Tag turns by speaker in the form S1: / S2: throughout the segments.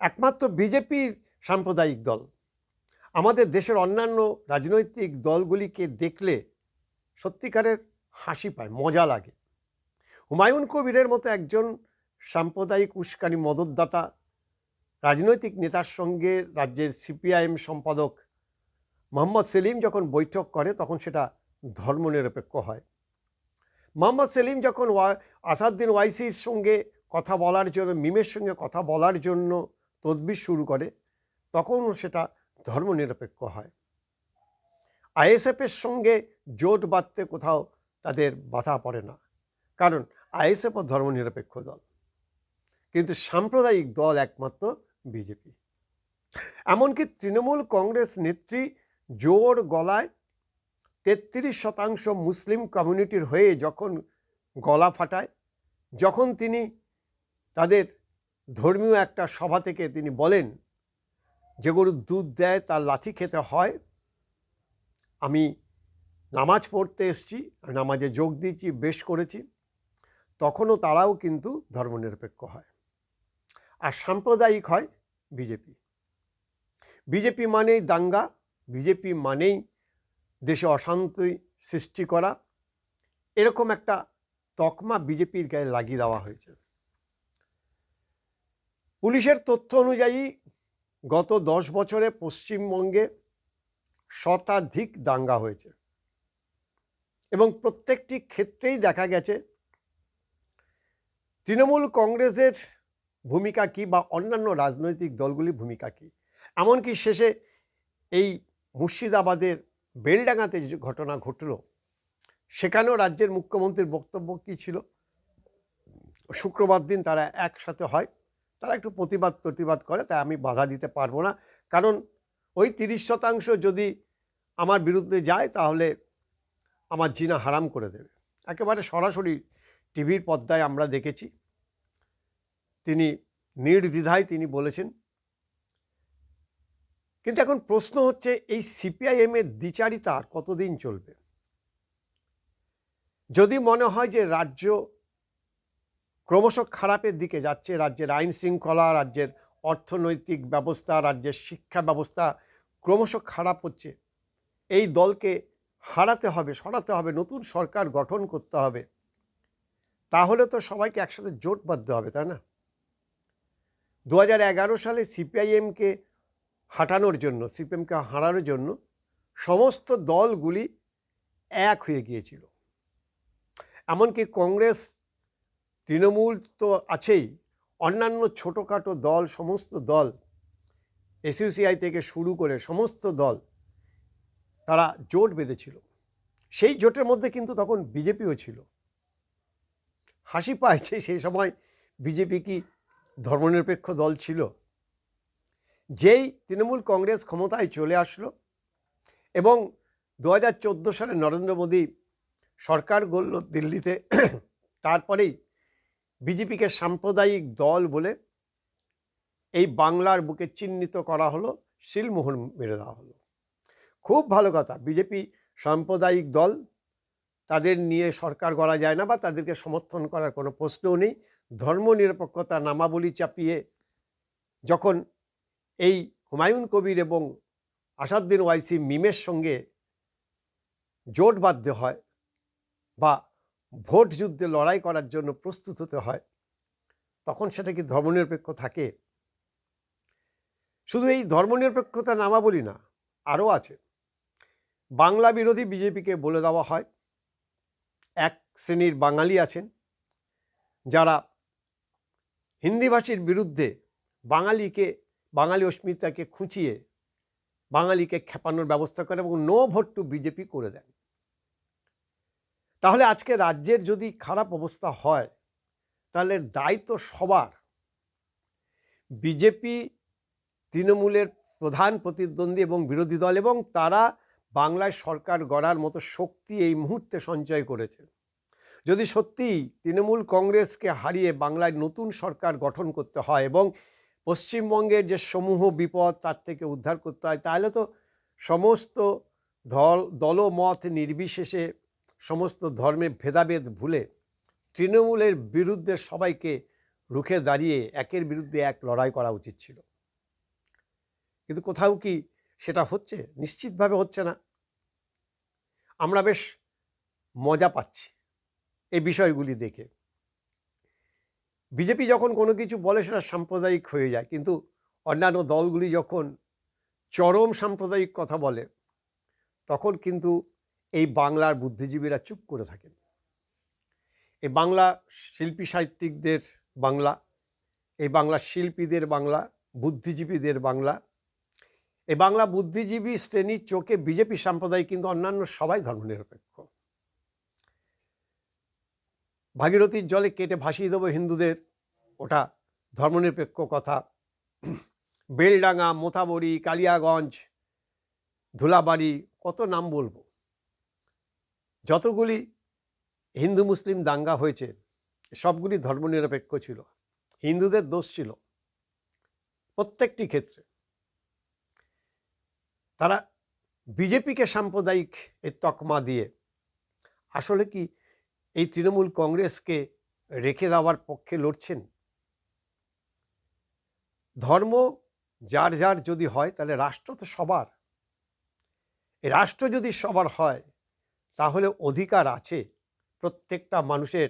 S1: একমাত্র বিজেপির সাম্প্রদায়িক দল। আমাদের দেশের অন্যান্য রাজনৈতিক দলগুলিকে দেখলে সত্যিকারের হাসি পায়, মজা লাগে। হুমায়ুন কবিরের মতো একজন সাম্প্রদায়িক উস্কানি মদতদাতা, রাজনৈতিক নেতার সঙ্গে রাজ্যের সিপিআইএম সম্পাদক মোহাম্মদ সেলিম যখন বৈঠক করে, তখন সেটা ধর্মনিরপেক্ষ হয়। মোহাম্মদ সেলিম যখন ওয়া, আসাদুদ্দিন ওয়াইসির সঙ্গে কথা বলার জন্য, মিমের সঙ্গে কথা বলার জন্য তদবির শুরু করে, তখনও সেটা ধর্মনিরপেক্ষ হয়। আইএসএফের সঙ্গে জোট বাঁধতে কোথাও তাদের বাধা পড়ে না, কারণ আইএসএফও ধর্মনিরপেক্ষ দল। কিন্তু সাম্প্রদায়িক দল একমাত্র বিজেপি। এমনকি তৃণমূল কংগ্রেস নেত্রী জোর গলায় তেত্রিশ শতাংশ মুসলিম কমিউনিটির হয়ে যখন গলা ফাটায়, যখন তিনি তাদের ধর্মীয় একটা সভা থেকে তিনি বলেন, যে গরু দুধ দেয় তার লাথি খেতে হয়, আমি নামাজ পড়তে এসছি নামাজে যোগ দিয়েছি, বেশ করেছি, তখনও তারাও কিন্তু ধর্মনিরপেক্ষ হয়। আর সাম্প্রদায়িক হয় বিজেপি। বিজেপি মানেই দাঙ্গা, বিজেপি মানেই দেশে অশান্তি সৃষ্টি করা। এরকম একটা তকমা বিজেপির গায়ে লাগিয়ে দেওয়া হয়েছে। পুলিশের তথ্য অনুযায়ী, গত দশ বছরে পশ্চিমবঙ্গে শতাধিক দাঙ্গা হয়েছে। এবং প্রত্যেকটি ক্ষেত্রেই দেখা গেছে, তৃণমূল কংগ্রেসের ভূমিকা কী বা অন্যান্য রাজনৈতিক দলগুলির ভূমিকা কী? এমনকি শেষে এই মুর্শিদাবাদের বেলডাঙ্গাতে যে ঘটনা ঘটল, সেখানেও রাজ্যের মুখ্যমন্ত্রীর বক্তব্য কী ছিল? শুক্রবার দিন তারা একসাথে হয়। তারা একটু প্রতিবাদ প্রতিবাদ করে, তাই আমি বাধা দিতে পারব না। কারণ ওই তিরিশ শতাংশ যদি আমার বিরুদ্ধে যায়, তাহলে আমার জিনা হারাম করে দেবে। একেবারে সরাসরি টিভির পর্দায় আমরা দেখেছি। তিনি নির্দ্বিধায় তিনি বলেছেন, কিন্তু এখন প্রশ্ন হচ্ছে, এই সিপিআইএমের দ্বিচারিতা কতদিন চলবে? যদি মনে হয় যে রাজ্য ক্রমশ খারাপের দিকে যাচ্ছে রাজ্যের আইন শৃঙ্খলা, রাজ্যের অর্থনৈতিক ব্যবস্থা, রাজ্যের শিক্ষা ব্যবস্থা ক্রমশ খারাপ হচ্ছে। এই দলকে হারাতে হবে, সরাতে হবে, নতুন সরকার গঠন করতে হবে। তাহলে তো সবাইকে একসাথে জোট বাঁধতে হবে, তাই না? দু হাজার এগারো সালে সিপিআইএমকে হাঁটানোর জন্য, সিপিএমকে হারানোর জন্য সমস্ত দলগুলি এক হয়ে গিয়েছিল। এমনকি কংগ্রেস তৃণমূল তো আছেই। অন্যান্য ছোটোখাটো দল, সমস্ত দল এসইউসিআই থেকে শুরু করে সমস্ত দল, তারা জোট বেঁধেছিল। সেই জোটের মধ্যে কিন্তু তখন বিজেপিও ছিল। হাসি পাইছে সেই সময় বিজেপি কি ধর্মনিরপেক্ষ দল ছিল। যেই তৃণমূল কংগ্রেস ক্ষমতায় চলে আসলো এবং দু হাজার চোদ্দ সালে নরেন্দ্র মোদী সরকার গড়ল দিল্লিতে, তারপরেই বিজেপিকে সাম্প্রদায়িক দল বলে এই বাংলার বুকে চিহ্নিত করা হলো, শিলমোহন মেরে দেওয়া হলো। খুব ভালো কথা বিজেপি সাম্প্রদায়িক দল, তাদের নিয়ে সরকার গড়া যায় না বা তাদেরকে সমর্থন করার কোনো প্রশ্নও নেই। ধর্মনিরপেক্ষতা নামাবলী চাপিয়ে যখন এই হুমায়ুন কবির এবং আসাদুদ্দিন ওয়াইসি মিমের সঙ্গে জোট বাধ্য হয় বা ভোট যুদ্ধে লড়াই করার জন্য প্রস্তুত হতে হয়। তখন সেটা কি ধর্মনিরপেক্ষ থাকে? শুধু এই ধর্মনিরপেক্ষতা নামাবলী না, আরও আছে। বাংলা বিরোধী বিজেপিকে বলে দেওয়া হয়, এক শ্রেণির বাঙালি আছেন, যারা হিন্দিভাষীর বিরুদ্ধে বাঙালিকে, বাঙালি অস্মিতাকে খুঁচিয়ে বাঙালিকে খেপানোর ব্যবস্থা করে এবং নো ভোট টু বিজেপি করে দেন। তাহলে আজকে রাজ্যের যদি খারাপ অবস্থা হয়, তাহলে দায়িত্ব সবার। বিজেপি, তৃণমূলের প্রধান প্রতিদ্বন্দ্বী এবং বিরোধী দল এবং তারা বাংলায় সরকার গড়ার মতো শক্তি এই মুহূর্তে সঞ্চয় করেছে। যদি সত্যি তৃণমূল কংগ্রেসকে হারিয়ে বাংলায় নতুন সরকার গঠন করতে হয় এবং পশ্চিমবঙ্গের যে সমূহ বিপদ তার থেকে উদ্ধার করতে হয়, তাহলে তো সমস্ত দল, দলমত নির্বিশেষে সমস্ত ধর্মে ভেদাভেদ ভুলে তৃণমূলের বিরুদ্ধে সবাইকে রুখে দাঁড়িয়ে একের বিরুদ্ধে এক লড়াই করা উচিত ছিল। কিন্তু কোথাও কি সেটা হচ্ছে? নিশ্চিতভাবে হচ্ছে না। আমরা বেশ মজা পাচ্ছি এই বিষয়গুলি দেখে। বিজেপি যখন কোনো কিছু বলে সেটা সাম্প্রদায়িক হয়ে যায়, কিন্তু অন্যান্য দলগুলি যখন চরম সাম্প্রদায়িক কথা বলে, তখন কিন্তু এই বাংলার বুদ্ধিজীবীরা চুপ করে থাকেন। এই বাংলা শিল্পী সাহিত্যিকদের বাংলা, এই বাংলা শিল্পীদের বাংলা, বুদ্ধিজীবীদের বাংলা, এই বাংলা বুদ্ধিজীবী শ্রেণির চোখে বিজেপি সম্প্রদায় কিন্তু অন্যান্য সবাই ধর্মনিরপেক্ষ। ভাগীরথীর জলে কেটে ভাসিয়ে দেবো হিন্দুদের, ওটা ধর্মনিরপেক্ষ কথা। বেলডাঙ্গা, মোথাবড়ি, কালিয়াগঞ্জ, ধুলাবাড়ি, কত নাম বলব? যতগুলি হিন্দু মুসলিম দাঙ্গা হয়েছে, সবগুলি ধর্মনিরপেক্ষ ছিল। হিন্দুদের দোষ ছিল প্রত্যেকটি ক্ষেত্রে। তারা বিজেপিকে সাম্প্রদায়িক এই তকমা দিয়ে আসলে কি এই তৃণমূল কংগ্রেসকে রেখে দেওয়ার পক্ষে লড়ছেন? ধর্ম যার যার যদি হয়, তাহলে রাষ্ট্র তো সবার। রাষ্ট্র যদি সবার হয় তাহলে অধিকার আছে প্রত্যেকটা মানুষের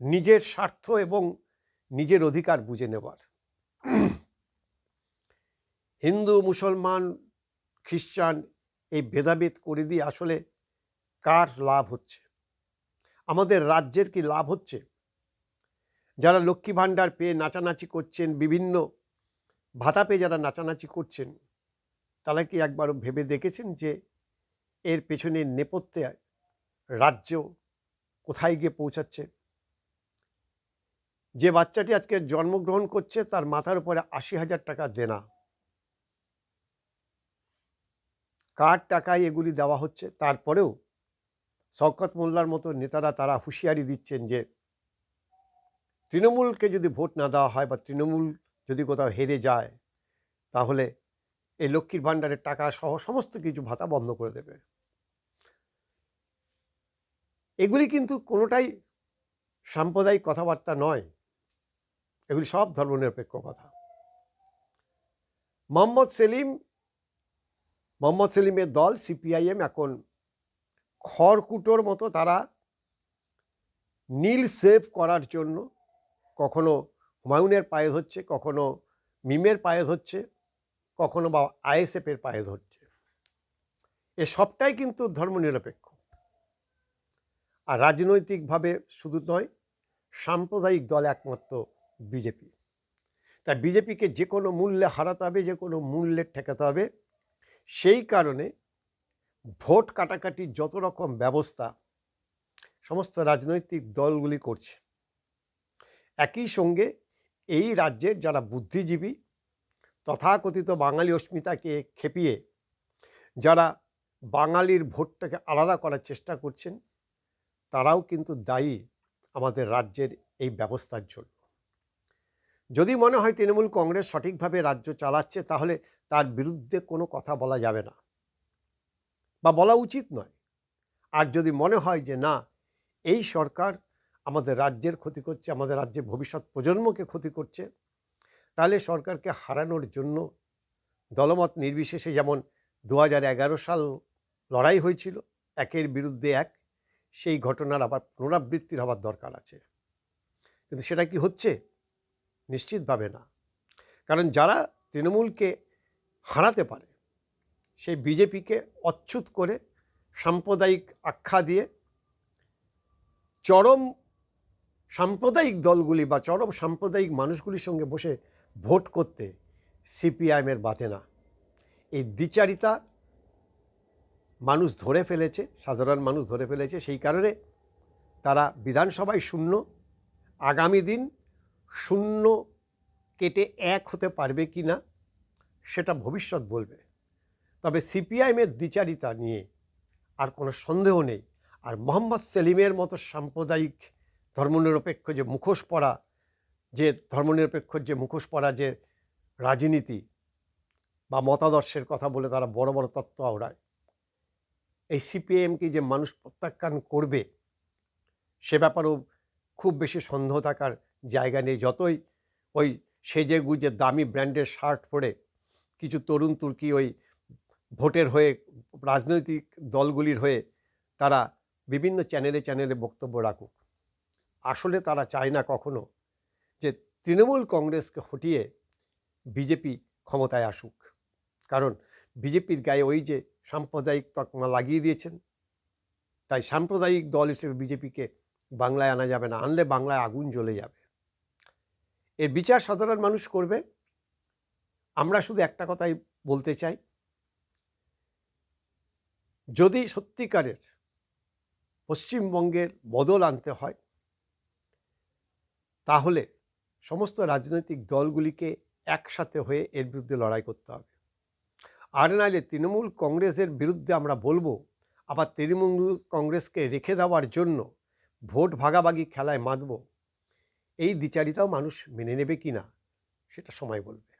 S1: নিজের স্বার্থ এবং নিজের অধিকার বুঝে নেবার হিন্দু, মুসলমান, খ্রিস্টান এই ভেদাভেদ করে দিয়ে আসলে কার লাভ হচ্ছে? আমাদের রাজ্যের কি লাভ হচ্ছে? যারা লক্ষ্মী ভাণ্ডার পেয়ে নাচানাচি করছেন, বিভিন্ন ভাতা পেয়ে যারা নাচানাচি করছেন, তারা কি একবারও ভেবে দেখেছেন যে এর পেছনে নেপথ্যে রাজ্য কোথায় গিয়ে পৌঁছাচ্ছে? যে বাচ্চাটি আজকে জন্মগ্রহণ করছে, তার মাথার উপরে আশি হাজার টাকা দেনা। কার টাকায় এগুলি দেওয়া হচ্ছে? তারপরেও শওকত মোল্লার মতো নেতারা তারা হুঁশিয়ারি দিচ্ছেন যে, তৃণমূলকে যদি ভোট না দেওয়া হয় বা তৃণমূল যদি কোথাও হেরে যায়, তাহলে এই লক্ষ্মীর ভাণ্ডারের টাকা সহ সমস্ত কিছু ভাতা বন্ধ করে দেবে। এগুলি কিন্তু কোনোটাই সাম্প্রদায়িক কথাবার্তা নয়। এগুলি সব ধর্মনিরপেক্ষ কথা। মোহাম্মদ সেলিম, মোহাম্মদ সেলিমের দল, সিপিআইএম, এখন খড়কুটোর মতো তারা নীল সেভ করার জন্য কখনো হুমায়ুনের পায়ে ধরছে কখনো মিমের পায়ে ধরছে কখনো বা আইএসএফের পায়ে ধরছে। এ সবটাই কিন্তু ধর্মনিরপেক্ষ। আর রাজনৈতিকভাবে শুধু নয়, সাম্প্রদায়িক দল একমাত্র বিজেপি। তাই বিজেপিকে যে কোনো মূল্যে হারাতে হবে, যে কোনো মূল্যে ঠেকাতে হবে, সেই কারণে ভোট কাটাকাটির যত রকম ব্যবস্থা সমস্ত রাজনৈতিক দলগুলি করছে, একই সঙ্গে এই রাজ্যের যারা বুদ্ধিজীবী তথাকথিত বাঙালি অস্মিতাকে খেপিয়ে যারা বাঙালির ভোটটাকে আলাদা করার চেষ্টা করছেন, তারাও কিন্তু দায়ী আমাদের রাজ্যের এই ব্যবস্থার জন্য। যদি মনে হয় তৃণমূল কংগ্রেস সঠিকভাবে রাজ্য চালাচ্ছে, তাহলে তার বিরুদ্ধে কোনো কথা বলা যাবে না। বা বলা উচিত নয়। আর যদি মনে হয় যে না, এই সরকার আমাদের রাজ্যের ক্ষতি করছে, আমাদের রাজ্যের ভবিষ্যৎ প্রজন্মকে ক্ষতি করছে তাহলে সরকারকে হারানোর জন্য দলমত নির্বিশেষে যেমন দু হাজার এগারো সাল লড়াই হয়েছিল, একের বিরুদ্ধে এক, সেই ঘটনার আবার পুনরাবৃত্তির হওয়ার দরকার আছে। কিন্তু সেটা কি হচ্ছে? নিশ্চিতভাবে না। কারণ যারা তৃণমূলকে হারাতে পারে, সেই বিজেপিকে অচ্ছুত করে সাম্প্রদায়িক আখ্যা দিয়ে চরম সাম্প্রদায়িক দলগুলি বা চরম সাম্প্রদায়িক মানুষগুলির সঙ্গে বসে ভোট করতে সিপিআইএমের বাধে না। এই দ্বিচারিতা মানুষ ধরে ফেলেছে, সাধারণ মানুষ ধরে ফেলেছে, সেই কারণে তারা বিধানসভায় শূন্য, আগামী দিন শূন্য কেটে এক হতে পারবে কি না, সেটা ভবিষ্যৎ বলবে। তবে সিপিআইএমের দ্বিচারিতা নিয়ে আর কোনো সন্দেহ নেই। আর মোহাম্মদ সেলিমের মতো সাম্প্রদায়িক ধর্মনিরপেক্ষ যে মুখোশ পড়া যে ধর্মনিরপেক্ষ যে মুখোশ পরা যে রাজনীতি বা মতাদর্শের কথা বলে তারা বড় বড় তত্ত্ব আওড়ায়, এই সিপিএমকে যে মানুষ প্রত্যাখ্যান করবে সে ব্যাপারেও খুব বেশি সন্দেহ থাকার জায়গা নেই। যতই ওই সেজে গুজে দামি ব্র্যান্ডের শার্ট পরে কিছু তরুণ তুর্কি ওই ভোটের হয়ে রাজনৈতিক দলগুলির হয়ে তারা বিভিন্ন চ্যানেলে চ্যানেলে বক্তব্য রাখুক। আসলে তারা চায় না কখনো যে তৃণমূল কংগ্রেসকে হটিয়ে বিজেপি ক্ষমতায় আসুক। কারণ বিজেপির গায়ে ওই যে সাম্প্রদায়িক তকমা লাগিয়ে দিয়েছেন, তাই সাম্প্রদায়িক দল হিসেবে বিজেপিকে বাংলায় আনা যাবে না, আনলে বাংলায় আগুন জ্বলে যাবে। এর বিচার সাধারণ মানুষ করবে। আমরা শুধু একটা কথাই বলতে চাই। যদি সত্যিকারের পশ্চিমবঙ্গের বদল আনতে হয়, তাহলে সমস্ত রাজনৈতিক দলগুলিকে একসাথে হয়ে এর বিরুদ্ধে লড়াই করতে হবে। আর নাহলে তৃণমূল কংগ্রেসের বিরুদ্ধে আমরা বলব, আবার তৃণমূল কংগ্রেসকে রেখে দেওয়ার জন্য ভোট ভাগাভাগি খেলায় মাতব। এই দ্বিচারিতাও মানুষ মেনে নেবে কি না সেটা সময় বলবে।